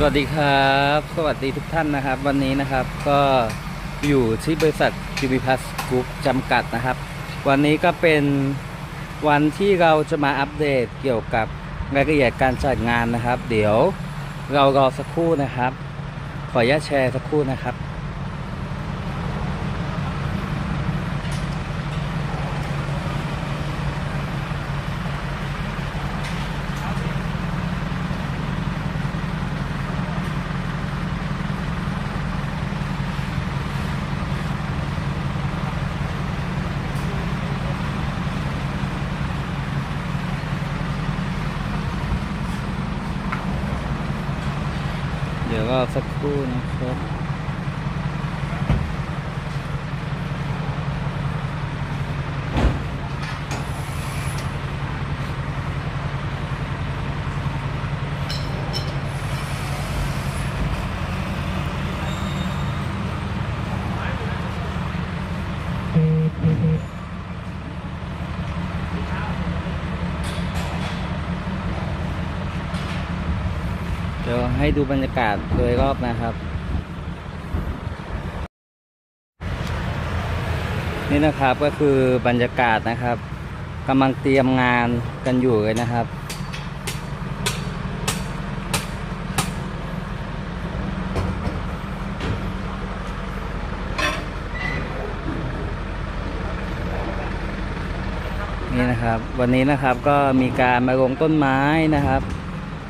สวัสดีครับ สวัสดีทุกท่านนะครับ วันนี้นะครับก็อยู่ที่บริษัท q b p l u s Group จำกัดนะครับ วันนี้ก็เป็นวันที่เราจะมาอัปเดตเกี่ยวกับรายละเอียดการจัดงานนะครับ เดี๋ยวเรารอสักครู่นะครับ ขออนุญาตแชร์สักครู่นะครับ ก็สักครู่นะครับ ให้ดูบรรยากาศโดยรอบนะครับ นี่นะครับก็คือบรรยากาศนะครับกำลังเตรียมงานกันอยู่เลยนะครับนี่นะครับวันนี้นะครับก็มีการมาลงต้นไม้นะครับ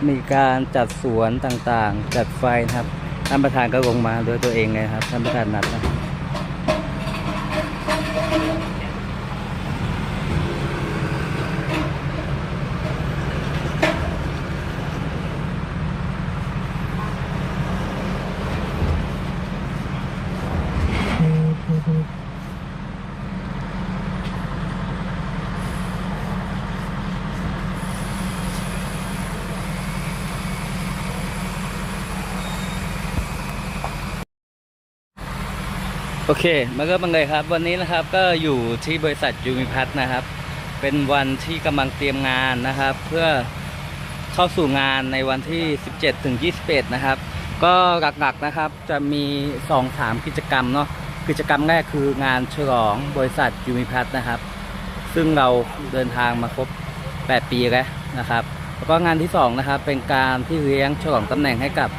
มีการจัดสวนต่างๆ จัดไฟนะครับท่านประธานก็ลงมาด้วยตัวเองเลยครับท่านประธานนัดนะ โอเคมาเริ่มกันเลยครับ วันนี้นะครับก็อยู่ที่บริษัทยูมิพัทนะครับ เป็นวันที่กำลังเตรียมงานนะครับ เพื่อเข้าสู่งานในวันที่ 17ถึง21 นะครับ ก็หลักๆนะครับจะมี 2 3 กิจกรรมเนาะกิจกรรมแรกคืองานฉลองบริษัทยูมิพัทนะครับ ซึ่งเราเดินทางมาครบ 8 ปีแล้วนะครับ แล้วก็งานที่2นะครับเป็นการที่เลี้ยงฉลองตำแหน่งให้กับ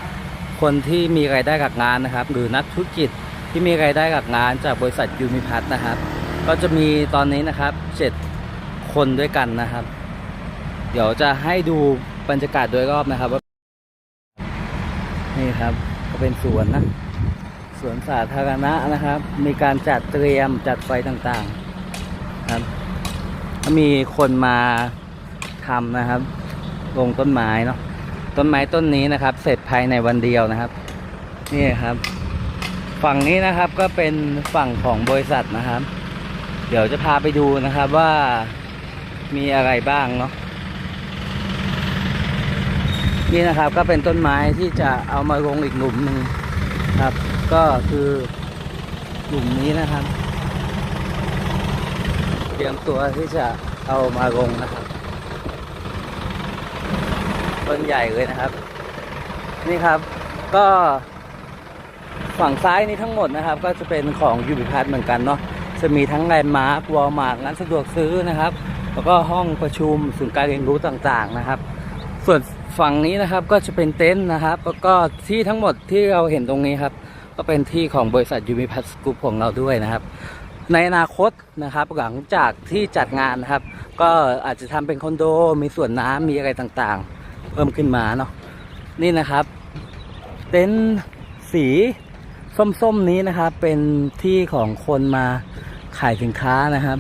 คนที่มีรายได้กับงานนะครับ หรือนักธุรกิจ ที่มีรายได้กับงานจากบริษัทยูมิพัทนะครับ ก็จะมีตอนนี้นะครับ 7 คนด้วยกันนะครับ เดี๋ยวจะให้ดูบรรยากาศโดยรอบนะครับว่านี่ครับก็เป็นสวนนะสวนสาธารณะนะครับ มีการจัดเตรียมจัดไฟต่างๆครับมีคนมาทำนะครับลงต้นไม้เนาะต้นไม้ต้นนี้นะครับ เสร็จภายในวันเดียวนะครับ นี่ครับ ฝั่งนี้นะครับก็เป็นฝั่งของบริษัทนะครับ เดี๋ยวจะพาไปดูนะครับว่ามีอะไรบ้างเนาะนี่นะครับก็เป็นต้นไม้ที่จะเอามาลงอีกหลุมหนึ่งครับ ก็คือหลุมนี้นะครับ เตรียมตัวที่จะเอามาลงนะครับต้นใหญ่เลยนะครับ นี่ครับก็ ฝั่งซ้ายนี้ทั้งหมดนะครับ ก็จะเป็นของยูบิพัทเหมือนกันเนาะจะมีทั้งแลนด์มาร์ควอลมาร์ทร้านสะดวกซื้อนะครับ แล้วก็ห้องประชุมศูนย์การเรียนรู้ต่างๆนะครับ ส่วนฝั่งนี้นะครับก็จะเป็นเต็นท์นะครับ แล้วก็ที่ทั้งหมดที่เราเห็นตรงนี้ครับ ก็เป็นที่ของบริษัทยูบิพัทกรุ๊ปของเราด้วยนะครับ ในอนาคตนะครับหลังจากที่จัดงานนะครับ ก็อาจจะทำเป็นคอนโดมีส่วนน้ำมีอะไรต่างๆ เพิ่มขึ้นมาเนาะนี่นะครับ เต็นท์สี ส้มๆนี้นะครับ เป็นที่ของคนมาขายสินค้านะครับ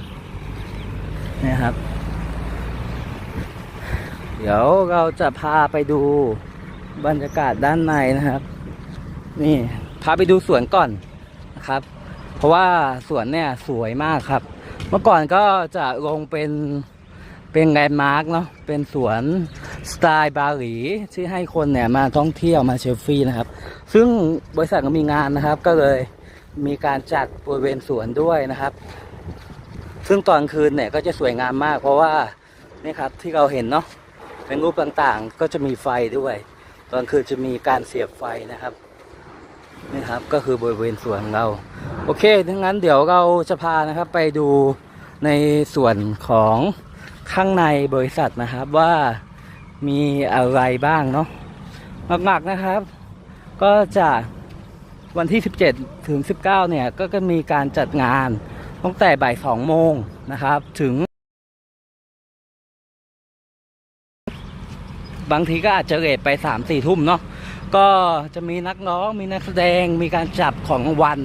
นี่ครับ เดี๋ยวเราจะพาไปดูบรรยากาศด้านในนะครับ นี่พาไปดูสวนก่อนนะครับ เพราะว่าสวนเนี่ยสวยมากครับ เมื่อก่อนก็จะลงเป็นเป็นแลนด์มาร์กเนาะเป็นสวน สไตล์บาหลีที่ให้คนเนี่ยมาท่องเที่ยวมาเชลฟี่นะครับ ซึ่งบริษัทก็มีงานนะครับ ก็เลยมีการจัดบริเวณสวนด้วยนะครับ ซึ่งตอนคืนเนี่ยก็จะสวยงามมาก เพราะว่านี่ครับที่เราเห็นเนาะเป็นรูปต่างๆ ก็จะมีไฟด้วย ตอนคืนจะมีการเสียบไฟนะครับนี่ครับก็คือบริเวณสวนเรา โอเคดังนั้นเดี๋ยวเราจะพานะครับไปดูในส่วนของข้างในบริษัทนะครับว่า มีอะไรบ้างเนาะหลักๆนะครับ ก็จะวันที่ 17 ถึง 19 เนี่ย ก็จะมีการจัดงานตั้งแต่บ่าย 2 โมงนะครับ ถึง บางทีก็อาจจะเลทไป 3-4 ทุ่มเนาะก็จะมีนักร้องมีนักแสดงมีการจับของวัล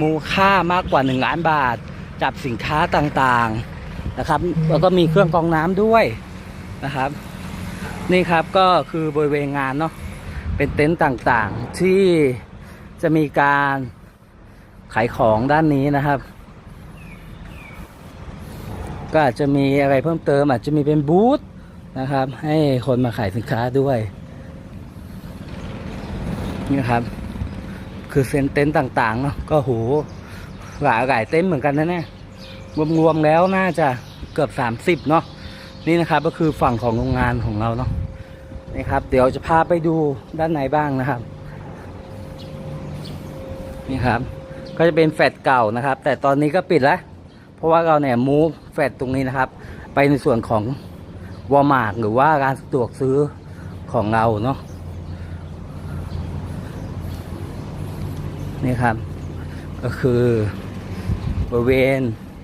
มูลค่ามากกว่า 1 ล้านบาท จับสินค้าต่างๆนะครับ แล้วก็มีเครื่องกรองน้ำด้วยนะครับ นี่ครับก็คือบริเวณงานเนาะเป็นเต็นท์ต่างๆ ที่จะมีการขายของด้านนี้นะครับ ก็อาจจะมีอะไรเพิ่มเติม อาจจะมีเป็นบูธนะครับ ให้คนมาขายสินค้าด้วยนี่ครับ คือเซ็นเต็นท์ต่างๆเนาะก็โหหลายหลายเต็นท์เหมือนกันนะเนี่ยรวมๆแล้วน่าจะเกือบ30เนาะ นี่นะครับก็คือฝั่งของโรงงานของเราเนาะนี่ครับ เดี๋ยวจะพาไปดูด้านในบ้างนะครับ นี่ครับ ก็จะเป็นแฟลตเก่านะครับ แต่ตอนนี้ก็ปิดแล้ว เพราะว่าเราเนี่ยมูฟแฟลตรงนี้นะครับ ไปในส่วนของวอลมาร์ทหรือว่าร้านสะดวกซื้อของเราเนาะนี่ครับ ก็คือบริเวณ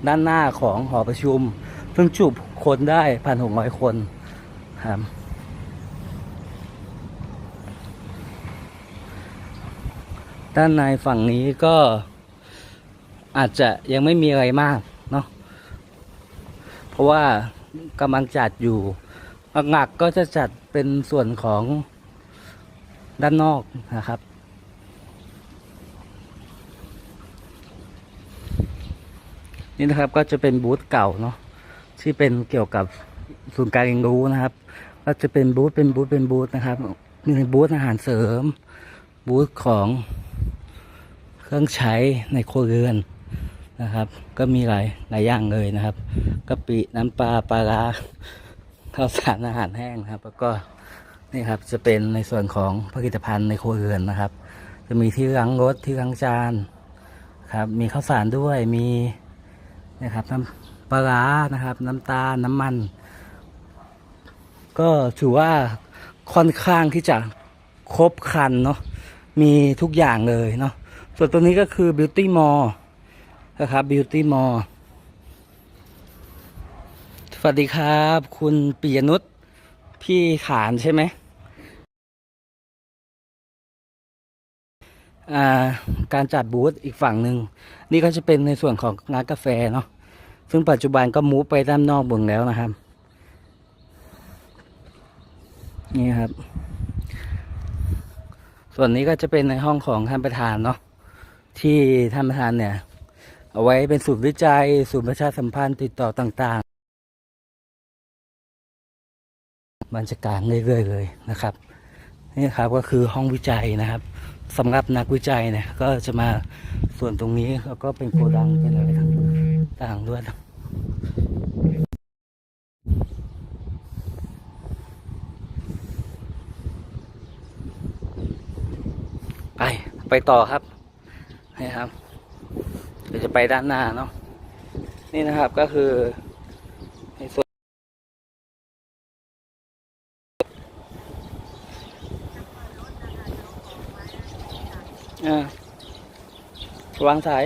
ด้านหน้าของหอประชุมซึ่งจุ คนได้พันหกร้อยคนครับด้านในฝั่งนี้ก็อาจจะยังไม่มีอะไรมากเนาะ เพราะว่ากำลังจัดอยู่ หลักๆก็จะจัดเป็นส่วนของด้านนอกนะครับ นี่นะครับก็จะเป็นบูธเก่าเนาะ ที่เป็นเกี่ยวกับศูนย์การเรียนรู้นะครับก็จะเป็นบูธเป็นบูธเป็นบูธนะครับมีบูธอาหารเสริม บูธของเครื่องใช้ในครัวเรือนนะครับ ก็มีหลายหลายอย่างเลยนะครับกะปิน้ำปลาปลาร้าข้าวสารอาหารแห้งนะครับ แล้วก็นี่ครับจะเป็นในส่วนของผลิตภัณฑ์ในครัวเรือนนะครับ จะมีที่ล้างรถที่ล้างจานครับ มีข้าวสารด้วยมีนะครับน้ำ ปลานะครับ น้ำตาลน้ำมัน ก็ถือว่าค่อนข้างที่จะครบครันเนาะมีทุกอย่างเลยเนาะส่วนตัวนี้ก็คือ Beauty Mall นะครับ Beauty Mall สวัสดีครับ คุณปิยนุชพี่ขานใช่ไหมอ่าการจัดบูธอีกฝั่งหนึ่งนี่ก็จะเป็นในส่วนของร้านกาแฟเนาะ ซึ่งปัจจุบันก็มูฟไปด้านนอกเบึงแล้วนะครับ นี่ครับ ส่วนนี้ก็จะเป็นในห้องของท่านประธานเนาะที่ท่านประธานเนี่ย เอาไว้เป็นศูนย์วิจัยศูนย์ประชาสัมพันธ์ติดต่อต่างๆบรรยากาศเรื่อยๆเลยนะครับ นี่ครับก็คือห้องวิจัยนะครับ สำหรับนักวิจัยเนี่ยก็จะมาส่วนตรงนี้แล้วก็เป็นโกดังเป็นอะไรต่างด้วยไปไปต่อครับนี่ครับเดี๋ยวจะไปด้านหน้าเนาะนี่นะครับก็คือในส่วน อ่าวางสาย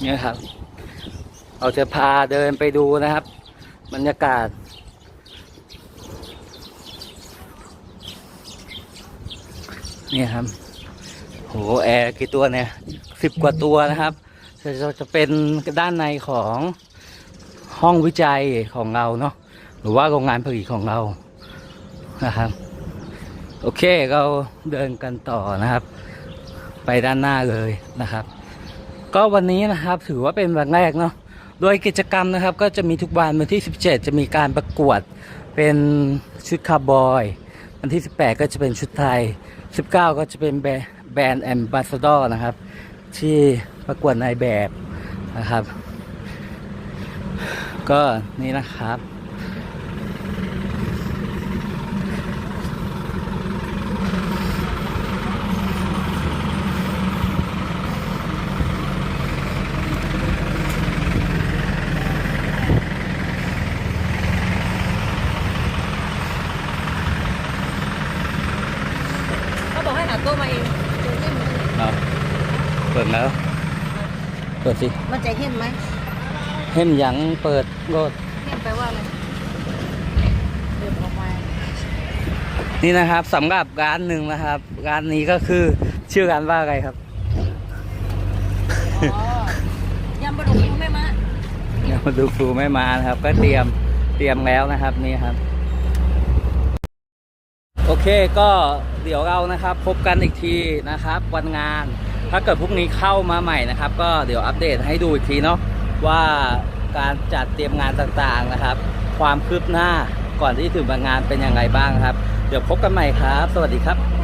เนี่ยครับ เราจะพาเดินไปดูนะครับ บรรยากาศ เนี่ยครับ โห แอร์กี่ตัวเนี่ยสิบกว่าตัวนะครับจะจะจะเป็นด้านในของห้องวิจัยของเราเนาะหรือว่าโรงงานผลิตของเรานะครับ โอเคเราเดินกันต่อนะครับ ไปด้านหน้าเลยนะครับ ก็วันนี้นะครับถือว่าเป็นวันแรกเนาะโดยกิจกรรมนะครับก็จะมีทุกวันวันที่ 17 จะมีการประกวดเป็นชุดคาร์บอย วันที่ 18 ก็จะเป็นชุดไทย 19 ก็จะเป็นแบรนด์แอมบาสดอร์นะครับ ที่ประกวดนายแบบนะครับ ก็นี่นะครับ โต๊ะมาเองเจอเห็นไหม เนาะเปิดแล้ว เปิด สิมันจะเห็นไหมเห็นหยังเปิดก็เห็นแปลว่าอะไรเดินออกมานี่นะครับสำหรับร้านหนึ่งนะครับร้านนี้ก็คือชื่อร้านว่าอะไรครับอ๋อยำปลาดุกคุณแม่มาเดี๋ยวมาดูครูไม่มานะครับ ก็เตรียมเตรียมแล้วนะครับนี่ครับ โอเคก็เดี๋ยวเรานะครับ พบกันอีกทีนะครับ วันงาน ถ้าเกิดพรุ่งนี้เข้ามาใหม่นะครับ ก็เดี๋ยวอัปเดตให้ดูอีกทีเนาะว่าการจัดเตรียมงานต่างๆนะครับ ความคืบหน้าก่อนที่ถึงวันงานเป็นอย่างไรบ้างครับ เดี๋ยวพบกันใหม่ครับ สวัสดีครับ